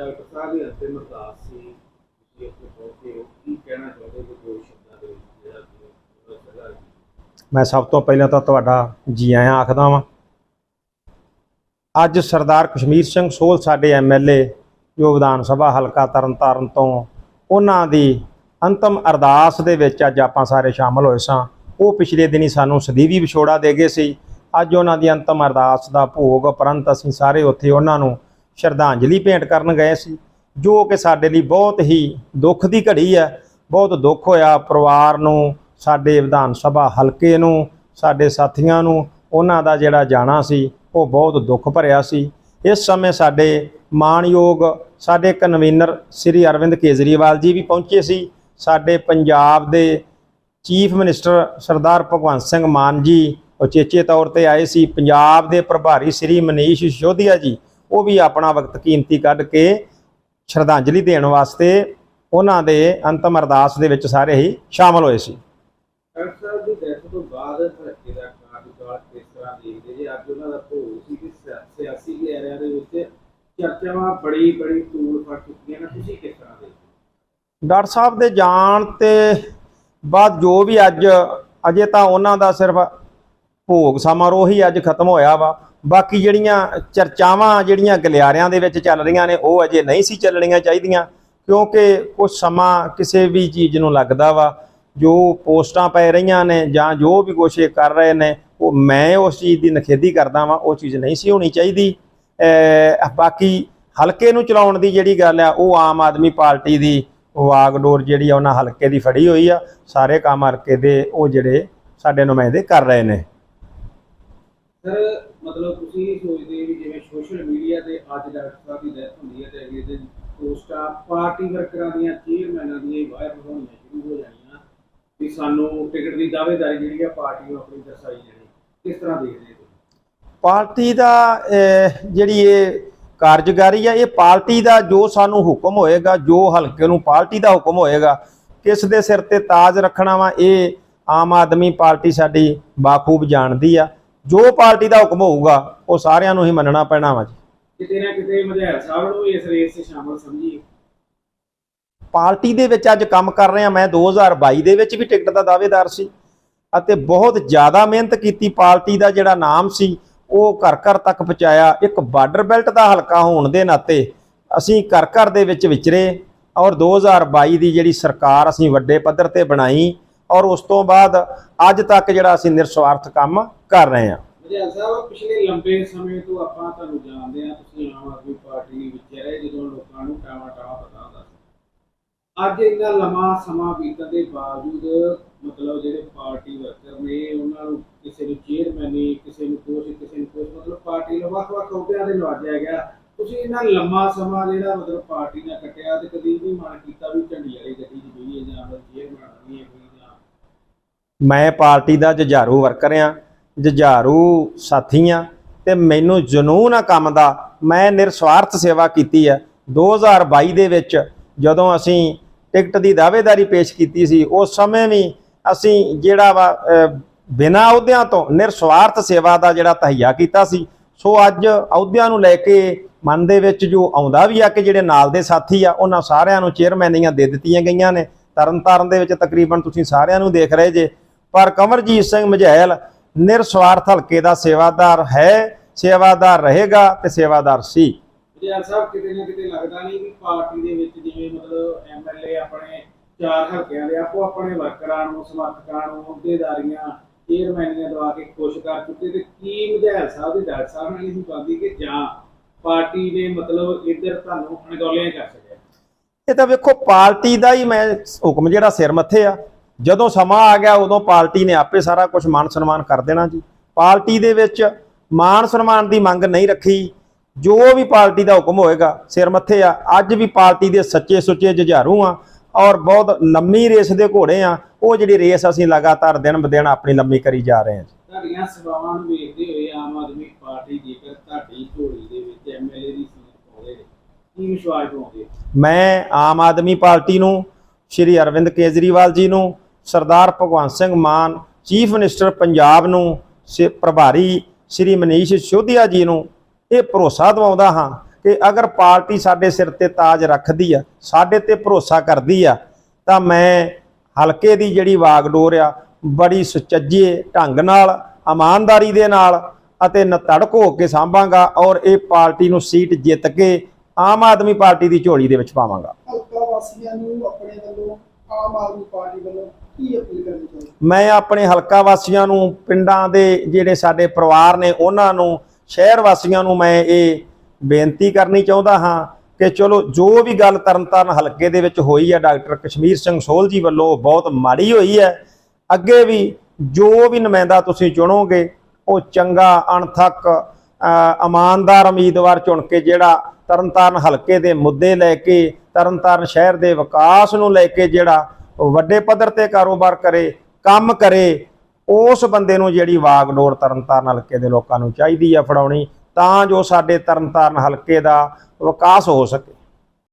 Doctor ਸਾਹਿਬ ਦੀ ਅੰਤਿਮ ਅਰਦਾਸ ਸੀ ਤੁਸੀਂ ਇੱਥੇ ਪਹੁੰਚੇ ਹੋ ਕੀ ਕਹਿਣਾ ਚਾਹੁੰਦੇ ਹੋ ਦੋ ਸ਼ਬਦਾਂ ਦੇ ਵਿੱਚ ਜਿਹੜਾ ਕਿ ਸਜ਼ਾ ਮੈਂ ਸਭ ਤੋਂ ਪਹਿਲਾਂ ਤਾਂ ਤੁਹਾਡਾ ਜੀ ਆਇਆਂ ਆਖਦਾ ਵਾਂ। ਅੱਜ ਸਰਦਾਰ ਕਸ਼ਮੀਰ ਸਿੰਘ ਸੋਲ ਸਾਡੇ ਐਮਐਲਏ ਜੋ ਵਿਧਾਨ ਸਭਾ ਹਲਕਾ ਤਰਨਤਾਰਨ ਤੋਂ, ਉਹਨਾਂ ਦੀ ਅੰਤਮ ਅਰਦਾਸ ਦੇ ਵਿੱਚ ਅੱਜ ਆਪਾਂ ਸਾਰੇ ਸ਼ਾਮਲ ਹੋਏ ਸਾਂ। ਉਹ ਪਿਛਲੇ ਦਿਨੀ ਸਾਨੂੰ ਸਦੀਵੀ ਵਿਛੋੜਾ ਦੇ ਗਏ ਸੀ। ਅੱਜ ਉਹਨਾਂ ਦੀ ਅੰਤਮ ਅਰਦਾਸ ਦਾ ਭੋਗ ਉਪਰੰਤ ਅਸੀਂ ਸਾਰੇ ਉੱਥੇ ਉਹਨਾਂ ਨੂੰ ਸ਼ਰਧਾਂਜਲੀ ਭੇਂਟ ਕਰਨ ਗਏ ਸੀ, ਜੋ ਕਿ ਸਾਡੇ ਲਈ ਬਹੁਤ ਹੀ ਦੁੱਖ ਦੀ ਘੜੀ ਹੈ। ਬਹੁਤ ਦੁੱਖ ਹੋਇਆ ਪਰਿਵਾਰ ਨੂੰ, ਸਾਡੇ ਵਿਧਾਨ ਸਭਾ ਹਲਕੇ ਨੂੰ, ਸਾਡੇ ਸਾਥੀਆਂ ਨੂੰ, ਉਹਨਾਂ ਦਾ ਜਿਹੜਾ ਜਾਣਾ ਸੀ, ਉਹ ਬਹੁਤ ਦੁੱਖ ਭਰਿਆ ਸੀ। ਇਸ ਸਮੇਂ ਸਾਡੇ ਮਾਣਯੋਗ, ਸਾਡੇ ਕਨਵੀਨਰ ਸ੍ਰੀ ਅਰਵਿੰਦ ਕੇਜਰੀਵਾਲ ਜੀ ਵੀ ਪਹੁੰਚੇ ਸੀ। ਸਾਡੇ ਪੰਜਾਬ ਦੇ ਚੀਫ ਮਿਨਿਸਟਰ ਸਰਦਾਰ ਭਗਵੰਤ ਸਿੰਘ ਮਾਨ ਜੀ ਉਚੇਚੇ ਤੌਰ ਤੇ ਆਏ ਸੀ। ਪੰਜਾਬ ਦੇ ਪ੍ਰਭਾਰੀ ਸ੍ਰੀ ਮਨੀਸ਼ ਸਿਸੋਦੀਆ ਜੀ ਉਹ ਵੀ ਆਪਣਾ ਵਕਤ ਕੀਮਤੀ ਕੱਢ ਕੇ ਸ਼ਰਧਾਂਜਲੀ ਦੇਣ ਵਾਸਤੇ ਉਹਨਾਂ ਦੇ ਅੰਤਮ ਅਰਦਾਸ ਦੇ ਵਿੱਚ ਸਾਰੇ ਹੀ ਸ਼ਾਮਲ ਹੋਏ ਸੀ। ਡਾਕਟਰ ਸਾਹਿਬ ਦੀ ਡੈਥ ਤੋਂ ਬਾਅਦ ਹਲਕੇ ਦਾ ਕਾਰਜਕਾਲ ਕਿਸ ਤਰ੍ਹਾਂ ਦੇਖਦੇ ਜੇ? ਅੱਜ ਉਹਨਾਂ ਦਾ ਭੋਗ ਸੀ ਕਿ ਸਿਆ- ਸਿਆਸੀ ਘੇਰਿਆਂ ਦੇ ਵਿੱਚ ਚਰਚਾਵਾਂ ਬੜੀ ਬੜੀ ਤੂੜ ਫੜ ਚੁੱਕੀਆਂ ਨੇ। ਤੁਸੀਂ ਕਿਸ ਤਰ੍ਹਾਂ ਦੇਖਦੇ ਡਾਕਟਰ ਸਾਹਿਬ ਦੇ ਜਾਣ ਤੇ ਬਾਅਦ ਜੋ ਵੀ ਅੱਜ ਅਜੇ ਤਾਂ ਉਹਨਾਂ ਦਾ ਸਿਰਫ ਭੋਗ ਸਮਾਰੋਹ ਹੀ ਅੱਜ ਖਤਮ ਹੋਇਆ ਵਾ। ਬਾਕੀ ਜਿਹੜੀਆਂ ਚਰਚਾਵਾਂ ਜਿਹੜੀਆਂ ਗਲਿਆਰਿਆਂ ਦੇ ਵਿੱਚ ਚੱਲ ਰਹੀਆਂ ਨੇ, ਉਹ ਅਜੇ ਨਹੀਂ ਸੀ ਚੱਲਣੀਆਂ ਚਾਹੀਦੀਆਂ, ਕਿਉਂਕਿ ਕੁਝ ਸਮਾਂ ਕਿਸੇ ਵੀ ਚੀਜ਼ ਨੂੰ ਲੱਗਦਾ ਵਾ, ਜੋ ਪੋਸਟਾਂ ਪੈ ਰਹੀਆਂ ਨੇ ਜਾਂ ਜੋ ਵੀ ਕੁਛ ਕਰ ਰਹੇ ਨੇ, ਉਹ ਮੈਂ ਉਸ ਚੀਜ਼ ਦੀ ਨਖੇਦੀ ਕਰਦਾ ਵਾਂ, ਉਹ ਚੀਜ਼ ਨਹੀਂ ਸੀ ਹੋਣੀ ਚਾਹੀਦੀ। ਬਾਕੀ ਹਲਕੇ ਨੂੰ ਚਲਾਉਣ ਦੀ ਜਿਹੜੀ ਗੱਲ ਆ, ਉਹ ਆਮ ਆਦਮੀ ਪਾਰਟੀ ਦੀ ਵਾਗਡੋਰ ਜਿਹੜੀ ਆ, ਉਹਨਾਂ ਹਲਕੇ ਦੀ ਫੜੀ ਹੋਈ ਆ, ਸਾਰੇ ਕੰਮ ਹਲਕੇ ਦੇ ਉਹ ਜਿਹੜੇ ਸਾਡੇ ਨੁਮਾਇੰਦੇ ਕਰ ਰਹੇ ਨੇ। ਸਰ ਮਤਲਬ ਤੁਸੀਂ ਇਹ ਸੋਚਦੇ ਵੀ ਜਿਵੇਂ ਸੋਸ਼ਲ ਮੀਡੀਆ ਤੇ ਅੱਜ ਡਾਕਟਰ ਸਾਹਿਬ ਦੀ ਡੈਥ ਹੁੰਦੀ ਹੈ ਤੇ ਅਗਲੇ ਦਿਨ ਪੋਸਟਾਂ ਪਾਰਟੀ ਵਰਕਰਾਂ ਦੀਆਂ ਚੇਅਰਮੈਨਾਂ ਦੀਆਂ ਵਾਇਰਲ ਹੋਣੀਆਂ ਸ਼ੁਰੂ ਹੋ ਜਾਣੀਆਂ ਵੀ ਸਾਨੂੰ ਟਿਕਟ ਦੀ ਦਾਅਵੇਦਾਰੀ ਜਿਹੜੀ ਆ ਪਾਰਟੀ ਨੂੰ ਆਪਣੀ ਦਰਸਾਈ ਜਾਣੀ। ਕਿਸ ਤਰ੍ਹਾਂ ਦੇਖਦੇ ਹੋ ਪਾਰਟੀ ਦਾ ਜਿਹੜੀ ਇਹ ਕਾਰਜਕਾਰੀ ਆ, ਇਹ ਪਾਰਟੀ ਦਾ ਜੋ ਸਾਨੂੰ ਹੁਕਮ ਹੋਏਗਾ, ਜੋ ਹਲਕੇ ਨੂੰ ਪਾਰਟੀ ਦਾ ਹੁਕਮ ਹੋਏਗਾ, ਕਿਸ ਦੇ ਸਿਰ ਤੇ ਤਾਜ ਰੱਖਣਾ ਵਾ, ਇਹ ਆਮ ਆਦਮੀ ਪਾਰਟੀ ਸਾਡੀ ਬਾਖੂਬ ਜਾਣਦੀ ਆ। ਜੋ ਪਾਰਟੀ ਦਾ ਹੁਕਮ ਹੋਊਗਾ ਉਹ ਸਾਰਿਆਂ ਨੂੰ ਹੀ ਮੰਨਣਾ ਪੈਣਾ ਵਾ ਜੀ। ਕਿਤੇ ਨਾ ਕਿਤੇ ਮਧਿਆਲ ਸਾਹਿਬ ਨੂੰ ਇਸ ਰੇਸ 'ਚ ਸ਼ਾਮਲ ਸਮਝੀਏ। ਪਾਰਟੀ ਦੇ ਵਿੱਚ ਅੱਜ ਕੰਮ ਕਰ ਰਹੇ ਮੈਂ 2022 ਦੇ ਵਿੱਚ ਵੀ ਟਿਕਟ ਦਾ ਦਾਅਵੇਦਾਰ ਸੀ ਅਤੇ ਬਹੁਤ ਜ਼ਿਆਦਾ ਮਿਹਨਤ ਕੀਤੀ ਪਾਰਟੀ ਦਾ ਜਿਹੜਾ ਨਾਮ ਸੀ ਉਹ ਘਰ ਘਰ ਤੱਕ ਪਹੁੰਚਾਇਆ। ਇੱਕ ਬਾਰਡਰ ਬੈਲਟ ਦਾ ਹਲਕਾ ਹੋਣ ਦੇ ਨਾਤੇ ਅਸੀਂ ਘਰ ਘਰ ਦੇ ਵਿੱਚ ਵਿਚਰੇ ਔਰ 2022 ਦੀ ਜਿਹੜੀ ਸਰਕਾਰ ਅਸੀਂ ਵੱਡੇ ਪੱਧਰ ਤੇ ਬਣਾਈ ਔਰ ਉਸ ਤੋਂ ਬਾਅਦ ਅੱਜ ਤੱਕ ਜਿਹੜਾ ਅਸੀਂ ਨਿਰਸਵਾਰਥ ਕੰਮ ਕਰ ਰਹੇ ਹਾਂ। ਮਧਿਆਲ ਸਾਹਿਬ, ਪਿਛਲੇ ਲੰਬੇ ਸਮੇਂ ਤੋਂ ਆਪਾਂ ਤੁਹਾਨੂੰ ਜਾਣਦੇ ਆ ਤੁਸੀਂ ਆਮ ਆਦਮੀ ਪਾਰਟੀ ਵਿੱਚ ਰਹੇ, ਜਦੋਂ ਲੋਕਾਂ ਨੂੰ ਟਾਵਾ ਟਾਵਾ ਪਤਾ ਹੁੰਦਾ ਸੀ। ਅੱਜ ਇੰਨਾ ਲੰਮਾ ਸਮਾਂ ਬੀਤਣ ਦੇ ਬਾਵਜੂਦ, ਮਤਲਬ ਜਿਹੜੇ ਪਾਰਟੀ ਵਰਕਰ ਨੇ, ਉਹਨਾਂ ਨੂੰ ਕਿਸੇ ਨੂੰ ਚੇਅਰਮੈਨੀ ਕਿਸੇ ਨੂੰ ਕੁਛ ਕਿਸੇ ਨੂੰ ਕੁਛ ਮਤਲਬ ਪਾਰਟੀ ਨੂੰ ਵੱਖ-ਵੱਖ ਅਹੁਦਿਆਂ ਦੇ ਨਵਾਜਿਆ ਗਿਆ। ਤੁਸੀਂ ਇੰਨਾ ਲੰਮਾ ਸਮਾਂ ਜਿਹੜਾ ਮਤਲਬ ਪਾਰਟੀ ਨਾਲ ਕੱਟਿਆ, ਤੇ ਕਦੀ ਵੀ ਮਨ ਕੀਤਾ ਵੀ ਝੰਡੀ ਵਾਲੀ ਗੱਡੀ 'ਚ ਬਈਏ ਜਾਂ ਚੇਅਰਮੈਨ ਬਣੀ ਹੈ ਮੈਂ ਪਾਰਟੀ ਦਾ ਜੁਝਾਰੂ ਵਰਕਰ ਆ ਜੁਝਾਰੂ ਸਾਥੀ ਆ ਤੇ ਮੈਨੂੰ ਜਨੂਨ ਆ ਕੰਮ ਦਾ। ਮੈਂ ਨਿਰਸਵਾਰਥ ਸੇਵਾ ਕੀਤੀ ਹੈ। 2022 ਦੇ ਵਿੱਚ ਜਦੋਂ ਅਸੀਂ ਟਿਕਟ ਦੀ ਦਾਅਵੇਦਾਰੀ ਪੇਸ਼ ਕੀਤੀ ਸੀ ਉਸ ਸਮੇਂ ਵੀ ਅਸੀਂ ਜਿਹੜਾ ਵਾ ਅਹ, ਬਿਨਾਂ ਅਹੁਦਿਆਂ ਤੋਂ ਨਿਰਸਵਾਰਥ ਸੇਵਾ ਦਾ ਜਿਹੜਾ ਤਹਈਆ ਕੀਤਾ ਸੀ। ਸੋ ਅੱਜ ਅਹੁਦਿਆਂ ਨੂੰ ਲੈ ਕੇ ਮਨ ਦੇ ਵਿੱਚ ਜੋ ਆਉਂਦਾ ਵੀ ਆ ਕਿ ਜਿਹੜੇ ਨਾਲ ਦੇ ਸਾਥੀ ਆ ਉਹਨਾਂ ਸਾਰਿਆਂ ਨੂੰ ਚੇਅਰਮੈਨੀਆਂ ਦੇ ਦਿੱਤੀਆਂ ਗਈਆਂ ਨੇ। ਤਰਨਤਾਰਨ ਦੇ ਵਿੱਚ ਤਕਰੀਬਨ ਤੁਸੀਂ ਸਾਰਿਆਂ ਨੂੰ ਦੇਖ ਰਹੇ ਜੇ। ਪਰ ਕਮਰਜੀਤ ਸਿੰਘ ਮਝੈਲ ਨਿਰਸਵਾਰਥ ਹਲਕੇ ਦਾ ਸੇਵਾਦਾਰ ਹੈ ਸੇਵਾਦਾਰ ਰਹੇਗਾ ਤੇ ਸੇਵਾਦਾਰ ਸੀ। ਵਿਜਿਆਲ ਸਾਹਿਬ ਕਿਤੇ ਨਾ ਕਿਤੇ ਲੱਗਦਾ ਨਹੀਂ ਵੀ ਪਾਰਟੀ ਦੇ ਵਿੱਚ ਜਿਵੇਂ ਮਤਲਬ ਐਮਐਲਏ ਆਪਣੇ ਚਾਰ ਹਲਕਿਆਂ ਦੇ ਆਪੋ ਆਪਣੇ ਵਰਕਰਾਂ ਨੂੰ ਸਮਰਥਕਾਂ ਨੂੰ ਅਹੁਦੇਦਾਰੀਆਂ ਚੇਅਰਮੈਨੀਆਂ ਦਵਾ ਕੇ ਖੁਸ਼ ਕਰ ਚੁੱਕੇ ਤੇ ਕੀ ਵਿਜਿਆਲ ਸਾਹਿਬ ਦੀ ਡਾਕਟਰ ਸਾਹਿਬ ਨਾਲ ਇਹ ਪਾਦੀ ਕਿ ਜਾਂ ਪਾਰਟੀ ਨੇ ਮਤਲਬ ਇੱਧਰ ਤੁਹਾਨੂੰ ਅਣਗੌਲਿਆਂ ਕਰ ਸਕਿਆ ਇਹ ਤਾਂ ਵੇਖੋ ਪਾਰਟੀ ਦਾ ਹੀ ਮੈਂ ਹੁਕਮ ਜਿਹੜਾ ਸਿਰ ਮੱਥੇ ਆ। ਜਦੋਂ ਸਮਾਂ ਆ ਗਿਆ ਉਦੋਂ ਪਾਰਟੀ ਨੇ ਆਪੇ ਸਾਰਾ ਕੁਝ ਮਾਨ ਸਨਮਾਨ ਕਰ ਦੇਣਾ ਜੀ। ਪਾਰਟੀ ਦੇ ਵਿੱਚ ਮਾਨ ਸਨਮਾਨ ਦੀ ਮੰਗ ਨਹੀਂ ਰੱਖੀ। ਜੋ ਵੀ ਪਾਰਟੀ ਦਾ ਹੁਕਮ ਹੋਏਗਾ ਸਿਰ ਮੱਥੇ ਆ। ਅੱਜ ਵੀ ਪਾਰਟੀ ਦੇ ਸੱਚੇ ਸੁੱਚੇ ਜੁਝਾਰੂ ਆ ਔਰ ਬਹੁਤ ਲੰਮੀ ਰੇਸ ਦੇ ਘੋੜੇ ਆ। ਉਹ ਜਿਹੜੀ ਰੇਸ ਅਸੀਂ ਲਗਾਤਾਰ ਦਿਨ ਬ ਦਿਨ ਆਪਣੀ ਲੰਮੀ ਕਰੀ ਜਾ ਰਹੇ ਹਾਂ ਤੁਹਾਡੀਆਂ ਸੇਵਾਵਾਂ ਨੂੰ ਵੇਖਦੇ ਹੋਏ ਆਮ ਆਦਮੀ ਪਾਰਟੀ ਜੇਕਰ ਤੁਹਾਡੀ ਝੋਲੀ ਦੇ ਵਿੱਚ ਐਮਐਲਏ ਦੀ ਸੀਟ ਪਾਵੇ ਕੀ ਵਿਸ਼ਵਾਸ ਪਾਉਂਦੇ ਮੈਂ ਆਮ ਆਦਮੀ ਪਾਰਟੀ ਨੂੰ ਸ਼੍ਰੀ ਅਰਵਿੰਦ ਕੇਜਰੀਵਾਲ ਜੀ ਨੂੰ ਸਰਦਾਰ ਭਗਵੰਤ ਸਿੰਘ ਮਾਨ, ਚੀਫ ਮਿਨਿਸਟਰ ਪੰਜਾਬ ਨੂੰ, ਸੇ ਪ੍ਰਭਾਰੀ ਸ਼੍ਰੀ ਮਨੀਸ਼ ਸਿਸੋਦੀਆ ਜੀ ਨੂੰ ਇਹ ਭਰੋਸਾ ਦਿਵਾਉਂਦਾ ਹਾਂ ਕਿ ਅਗਰ ਪਾਰਟੀ ਸਾਡੇ ਸਿਰ ਤੇ ਤਾਜ ਰੱਖਦੀ ਆ, ਸਾਡੇ ਤੇ ਭਰੋਸਾ ਕਰਦੀ ਆ, ਤਾਂ ਮੈਂ ਹਲਕੇ ਦੀ ਜਿਹੜੀ ਵਾਗਡੋਰ ਆ, ਬੜੀ ਸੁਚੱਜੇ ਢੰਗ ਨਾਲ, ਇਮਾਨਦਾਰੀ ਦੇ ਨਾਲ ਅਤੇ ਨਤੜਕ ਹੋ ਕੇ ਸਾਂਭਾਂਗਾ ਔਰ ਇਹ ਪਾਰਟੀ ਨੂੰ ਸੀਟ ਜਿੱਤ ਕੇ ਆਮ ਆਦਮੀ ਪਾਰਟੀ ਦੀ ਝੋਲੀ ਦੇ ਵਿੱਚ ਪਾਵਾਂਗਾ। ਹਲਕਾ ਵਾਸੀਆਂ ਨੂੰ ਆਪਣੇ ਵੱਲੋਂ ਆਮ ਆਦਮੀ ਪਾਰਟੀ ਵੱਲੋਂ ਕੀ ਅਪੀਲ ਕਰਨੀ ਚਾਹੀਦੀ? ਮੈਂ ਆਪਣੇ ਹਲਕਾ ਵਾਸੀਆਂ ਨੂੰ ਪਿੰਡਾਂ ਦੇ ਜਿਹੜੇ ਸਾਡੇ ਪਰਿਵਾਰ ਨੇ ਉਹਨਾਂ ਨੂੰ ਸ਼ਹਿਰ ਵਾਸੀਆਂ ਨੂੰ ਮੈਂ ਇਹ ਬੇਨਤੀ ਕਰਨੀ ਚਾਹੁੰਦਾ ਹਾਂ ਕਿ ਚਲੋ ਜੋ ਵੀ ਗੱਲ ਤਰਨਤਾਰਨ ਹਲਕੇ ਦੇ ਵਿੱਚ ਹੋਈ ਹੈ ਡਾਕਟਰ ਕਸ਼ਮੀਰ ਸਿੰਘ ਸੋਹਲ ਜੀ ਵੱਲੋਂ ਬਹੁਤ ਮਾੜੀ ਹੋਈ ਹੈ ਅੱਗੇ ਵੀ ਜੋ ਵੀ ਨੁਮਾਇੰਦਾ ਤੁਸੀਂ ਚੁਣੋਗੇ ਉਹ ਚੰਗਾ ਅਣਥੱਕ ਅ, ਇਮਾਨਦਾਰ ਉਮੀਦਵਾਰ ਚੁਣ ਕੇ ਜਿਹੜਾ ਤਰਨਤਾਰਨ ਹਲਕੇ ਦੇ ਮੁੱਦੇ ਲੈ ਕੇ, ਤਰਨਤਾਰਨ ਸ਼ਹਿਰ ਦੇ ਵਿਕਾਸ ਨੂੰ ਲੈ ਕੇ ਜਿਹੜਾ ਵੱਡੇ ਪੱਧਰ ਤੇ ਕਾਰੋਬਾਰ ਕਰੇ, ਕੰਮ ਕਰੇ, ਉਸ ਬੰਦੇ ਨੂੰ ਜਿਹੜੀ ਵਾਗਡੋਰ ਤਰਨਤਾਰਨ ਹਲਕੇ ਦੇ ਲੋਕਾਂ ਨੂੰ ਚਾਹੀਦੀ ਆ ਫੜਾਉਣੀ, ਤਾਂ ਜੋ ਸਾਡੇ ਤਰਨਤਾਰਨ ਹਲਕੇ ਦਾ ਵਿਕਾਸ ਹੋ ਸਕੇ।